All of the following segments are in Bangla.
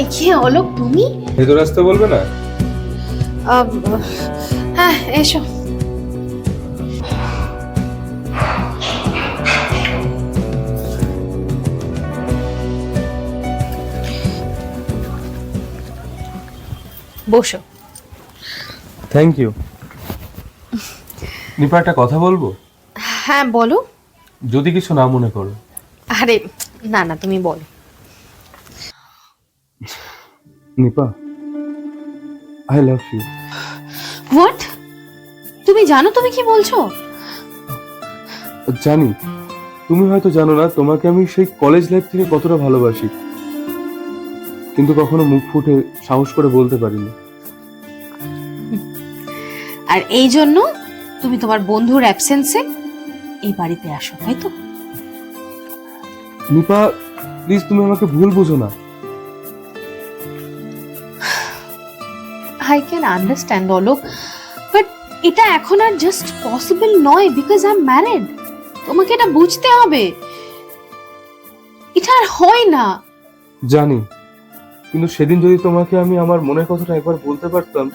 এ কি অলোক তুমি? ভেতর আসতে বলবে না? হ্যাঁ এসো। বসো। থ্যাংক ইউ নিপা একটা কথা বলব? হ্যাঁ বলো। যদি কিছু না মনে করো। আরে না না তুমি বলো। Nipa I love you what তুমি জানো তুমি কি বলছো? জানি। তুমি হয়তো জানো না তোমাকে আমি সেই কলেজ লাইফ থেকে কতটা ভালোবাসি। কিন্তু কখনো মুখ ফুটে সাহস করে বলতে পারিনি। আর এই জন্য তুমি তোমার বন্ধুর অ্যাবসেন্সে এই বাড়িতে আসো তাই তো? নিপা প্লিজ তুমি আমাকে ভুল বুঝো না। I can understand Alok but এটা এখন আর জাস্ট পসিবল নয় বিকজ আই এম ম্যারিড তোমাকে এটা বুঝতে হবে। এটা আর হয় না। জানি কিন্তু সেদিন যদি তোমাকে আমি আমার মনের কথাটা একবার বলতে পারতাম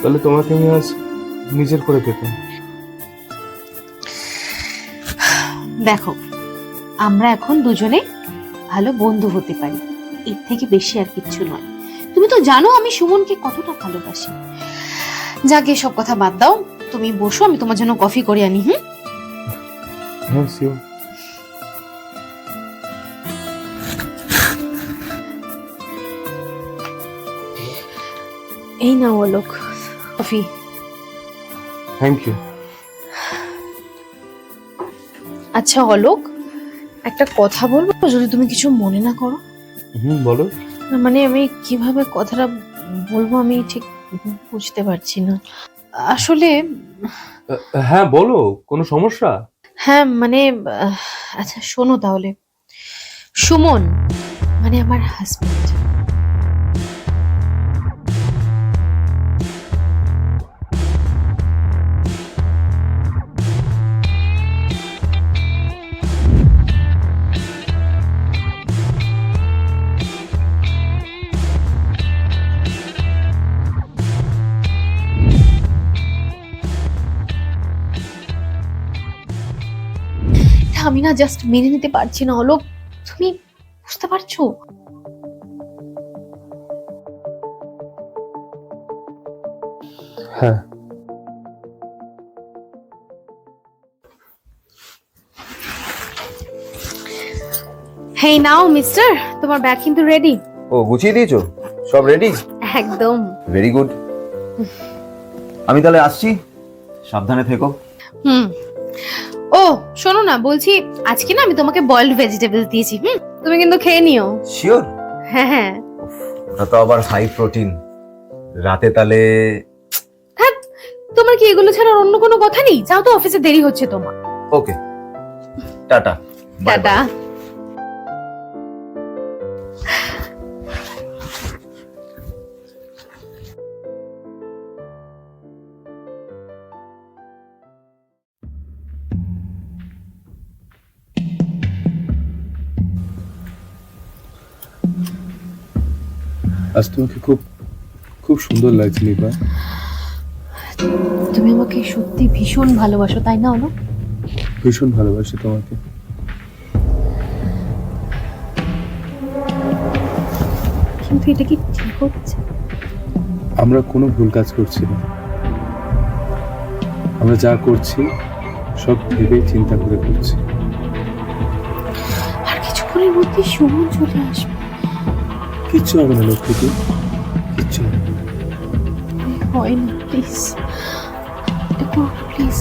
তাহলে তোমাকে আমি আজ নিজের করে পেতাম। দেখো আমরা এখন দুজনে ভালো বন্ধু হতে পারি। এর থেকে বেশি আর কিচ্ছু নয়। তুমি তো জানো আমি সুমনকে কতটা ভালোবাসি। যাকে সব কথা বাদ দাও। তুমি বসো আমি তোমার জন্য কফি করে আনি হুম? হ্যাঁ শিওর এই নাও অলোক কফি। থ্যাংক ইউ আচ্ছা অলোক একটা কথা বলব যদি তুমি কিছু মনে না করো। হুম বলো। মানে আমি কীভাবে কথাটা বলব আমি ঠিক বুঝতে পারছি না। আসলে হ্যাঁ বলো কোনো সমস্যা? হ্যাঁ মানে আচ্ছা শোনো তাহলে। সুমন মানে আমার হাজবেন্ড না জাস্ট মেনে নিতে পারছি না অলোক তুমি বুঝতে পারছ? হ্যাঁ। হেই নাও মিস্টার তোমার ব্যাগ কিন্তু রেডি ও গুছিয়ে দিয়েছ? সব রেডি একদম। ভেরি গুড আমি তাহলে আসছি। সাবধানে থেকো। হুম। ও শোনো না বলছি আজকে না আমি তোমাকে বয়েলড ভেজিটেবল দিয়েছি হুম? তুমি কিন্তু খেয়ে নিও। শিওর হ্যাঁ হ্যাঁ। ওটা তো আবার হাই প্রোটিন রাতে তাহলে হ্যাঁ তোমার কি এগুলো ছাড়া আর অন্য কোনো কথা নেই? যাও তো অফিসে দেরি হচ্ছে তোমার। Okay tata. টাটা। আজ তোমাকে খুব খুব সুন্দর লাগছে নিপা। তুমি আমাকে সত্যি ভীষণ ভালোবাসো তাই না অলোক ভীষণ ভালোবাসি তোমাকে। কিন্তু এটা কি ঠিক হচ্ছে? আমরা কোনো ভুল কাজ করছি না। আমরা যা করছি সব ভেবে চিন্তা করে করছি। আর কিছুক্ষণের মধ্যে সুমন চলে আসবে। কিচ্ছু হবে না লক্ষ্মীকে কিচ্ছু হবে না। হয় না প্লিজ প্লিজ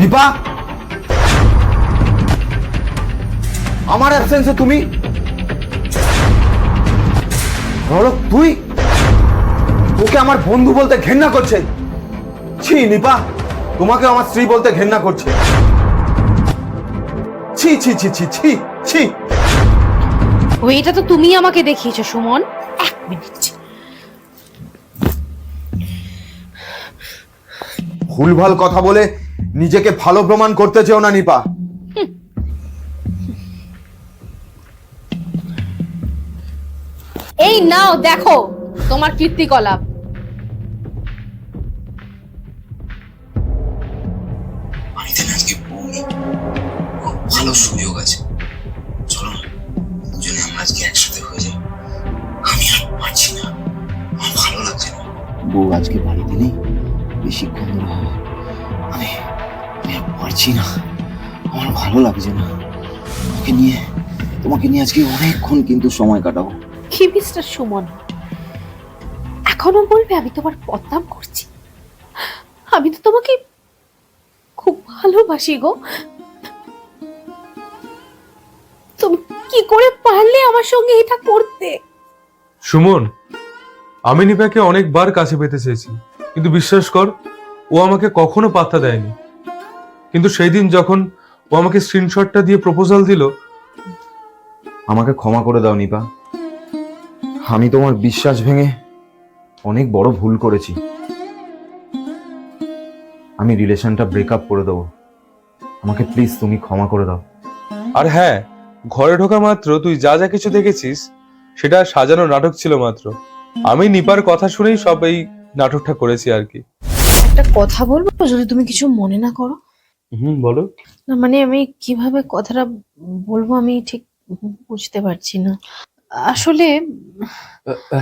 নিপা আমার অ্যাবসেন্সে তুমি? রলক তুই? তোকে আমার বন্ধু বলতে ঘেন্না করছে। ছি নিপা তোমাকে আমার স্ত্রী বলতে ঘেন্না করছে। ছি ছি ছি ছি ছি ছি। ও এটা তো তুমি আমাকে দেখিয়েছো সুমন। এক মিনিট। ভুলভাল কথা বলে নিজেকে ভালো প্রমাণ করতে চেও না নিপা। এই নাও দেখো তোমার কীর্তিকলাপ। আজকে ভালো সুযোগ আছে। চলো দুজনে আমরা আজকে একসাথে হয়ে যাই। আমি আর পারছি না। আমার ভালো লাগছে না। বউ আজকে বাড়িতে নেই বেশিক্ষণ ধরে হবে আমি আমি আর পারছি না। আমার ভালো লাগছে না। তোমাকে নিয়ে তোমাকে নিয়ে আজকে অনেকক্ষণ কিন্তু সময় কাটাবো। কি মিস্টার সুমন? এখনও বলবে আমি তোমার বদনাম করছি। আমি তো তোমাকে খুব ভালোবাসি গো। করে পারলে আমার সঙ্গে এটা করতে? সুমন, আমি নিপাকে অনেকবার কাছে পেতে চেয়েছি। কিন্তু বিশ্বাস কর, ও আমাকে কখনো পাত্তা দেয়নি। কিন্তু সেই দিন যখন ও আমাকে স্ক্রিনশটটা দিয়ে প্রপোজাল দিল, আমাকে ক্ষমা করে দাও নিপা। আমি তোমার বিশ্বাস ভেঙে অনেক বড় ভুল করেছি। আমি রিলেশনটা ব্রেকআপ করে দেবো। আমাকে প্লিজ তুমি ক্ষমা করে দাও। আর হ্যাঁ ঘরে ঢোকা মাত্র তুই যা যা কিছু দেখেছিস সেটা সাজানো নাটক ছিল মাত্র। আমি নিপার কথা শুনেই সব এই নাটকটা করেছি আর কি। একটা কথা বলব? যদি তুমি কিছু মনে না করো। হুম বলো। না মানে আমি কীভাবে কথাটা বলব আমি ঠিক বুঝতে পারছি না। আসলে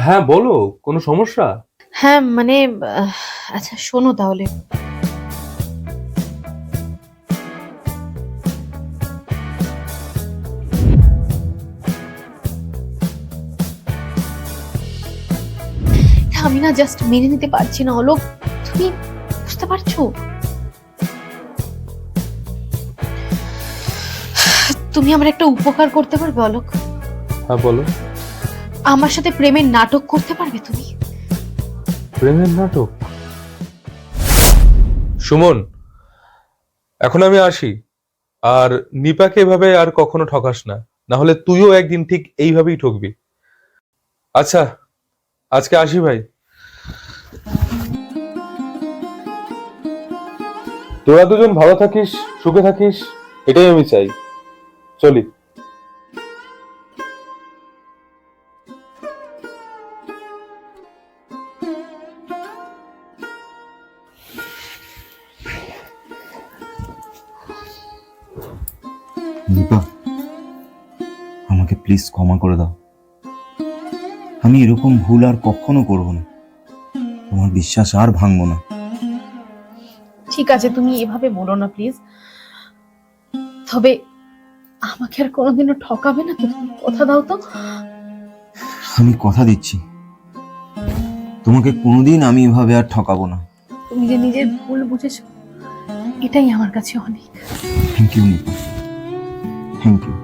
হ্যাঁ বলো কোনো সমস্যা? হ্যাঁ মানে আচ্ছা শোনো তাহলে। আমি না জাস্ট মেনে নিতে পারছি না অলোক। তুমি বুঝতে পারছ? তুমি আমার একটা উপকার করতে পারবে অলোক। হ্যাঁ বলো। আমার সাথে প্রেমের নাটক করতে পারবে তুমি? প্রেমের নাটক? সুমন এখন আমি আসি। আর নিপাকে এভাবে আর কখনো ঠকাস না। না হলে তুইও একদিন ঠিক এইভাবেই ঠকবি। আচ্ছা আজকে আসি ভাই। তোরা দুজন ভালো থাকিস, সুখে থাকিস, এটাই আমি চাই। চলি। আমাকে প্লিজ ক্ষমা করে দাও। আমি এরকম ভুল আর কখনো করব না। তোমার বিশ্বাস আর ভাঙবো না। ঠিক আছে তুমি এভাবে বলো না প্লিজ তবে আমাকে আর কোনোদিনও ঠকাবে না তো? তুমি কথা দাও তো। আমি কথা দিচ্ছি। তোমাকে কোনোদিন আমি এভাবে আর ঠকাবো না। তুমি যে নিজের ভুল বুঝেছ এটাই আমার কাছে অনেক। Thank you thank you